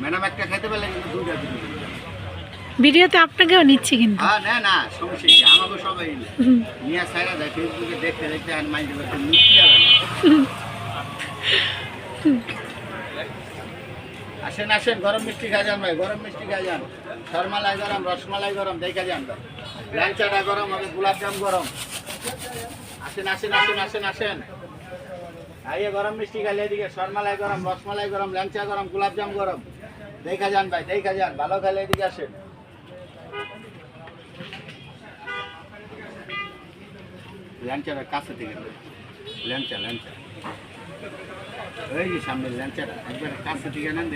Madam একটা খেতে পারলে কিন্তু দুইটা দিন। ভিডিওতে আপনাকেও নিচ্ছি কিন্তু। হ্যাঁ না না সমস্যা কি? আমাকে সবাই। নিয়ে। সাইরা দেয় ফেসবুকে দেখতে দেখতে আর মাইন্ডে করতে মিষ্টি আর না। আসেন আসেন গরম মিষ্টি খাই যান ভাই গরম মিষ্টি খাই যান। শর্মালাই গরম রসমালাই গরম দেখা যান ভাই। ল্যাংচাটা গরম হবে গোলাপজাম গরম। আসেন আসেন আসেন আসেন আসেন। আইয়ে গরম মিষ্টি খাইলে এদিকে শর্মালাই গরম, রসমালাই গরম, ল্যাংচা গরম গোলাপজাম গরম। দেখা যান ভাই, দেখা যান, ভালো খাইলে এদিকে আসেন। ল্যাংচাটা কাছে থেকে ল্যাংচা ল্যাংচা। ওই সামনে ল্যাংচাটা, একবার কাছে থেকে নেন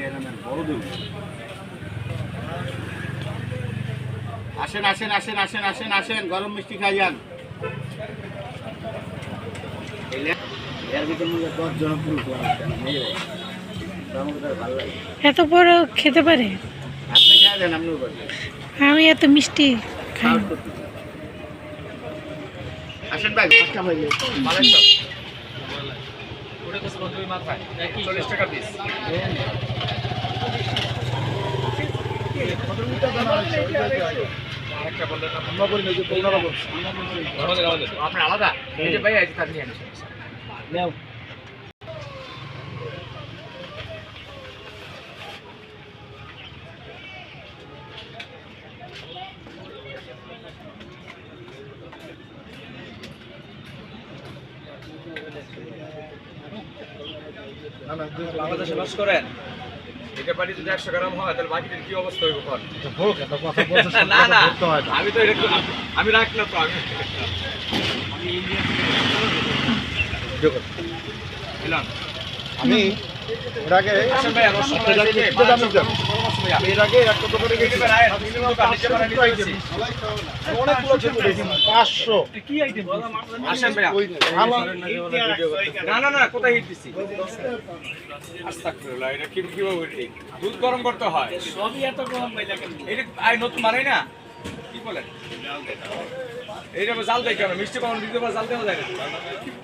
আসেন আসেন আসেন আসেন আসেন আসেন, গরম মিষ্টি খাই যান এর ভিতর দশ জন এত বড় খেতে পারে? আপনি খাই দেন আমি এত মিষ্টি খাই। আসেন ভাই পাঁচটা হয়ে গেছে। চল্লিশ টাকা পিস আপনার আলাদা? এই ভাই আছে তার আনিস বাংলাদেশে লস করেন। এটা পাটি যদি একশো গ্রাম হয় তাহলে কি অবস্থা হইব না না আমি তো এটা আমি রাখলাম তো আমি আমি এর আগে আসেন ভাই আমার সাথে লাগবে এর আগে একটা দোকানে গেছি। অনেকগুলো ছিল পাঁচশো। আসেন ভাইয়া। ওই না না না কোথায় হিট দিছি? আস্তাগফিরুল্লাহ এটা কি কীভাবে দুধ গরম করতে হয়। সবই এত গরম এটা নতুন বানাই না? কি বলেন? এইটা জাল দেয় কেন মিষ্টি পাউন্ড দিতে পারে জাল দেওয়া যায়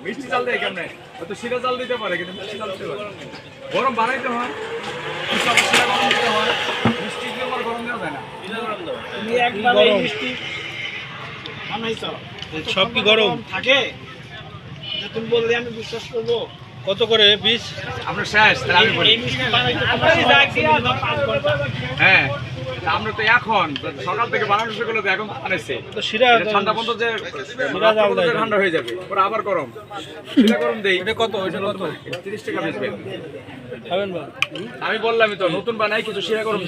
মিষ্টি জাল দেয় কেমন? হয়তো শিরা জাল দিতে পারে কিন্তু মিষ্টি জাল দিতে পারে। গরম বানাইতে হয় শিরা গরম দিতে হয়। মিষ্টি দিয়ে আবার গরম দেওয়া যায় না। সব কি গরম? থাকে? তুমি বললে আমি বিশ্বাস করব। কত করে বিশ? আমরা শেষ। হ্যাঁ। আমরা তো এখন সকাল থেকে বানানো শুরু করলে তো এখন আনেছে তো শিরা ঠান্ডা পর্যন্ত যে ঠান্ডা হয়ে যাবে পরে আবার গরম। গরম দেই। কত? কত? 30 টাকা বেচবে আমি বললামই তো নতুন বানাই কিছু সিরা গরম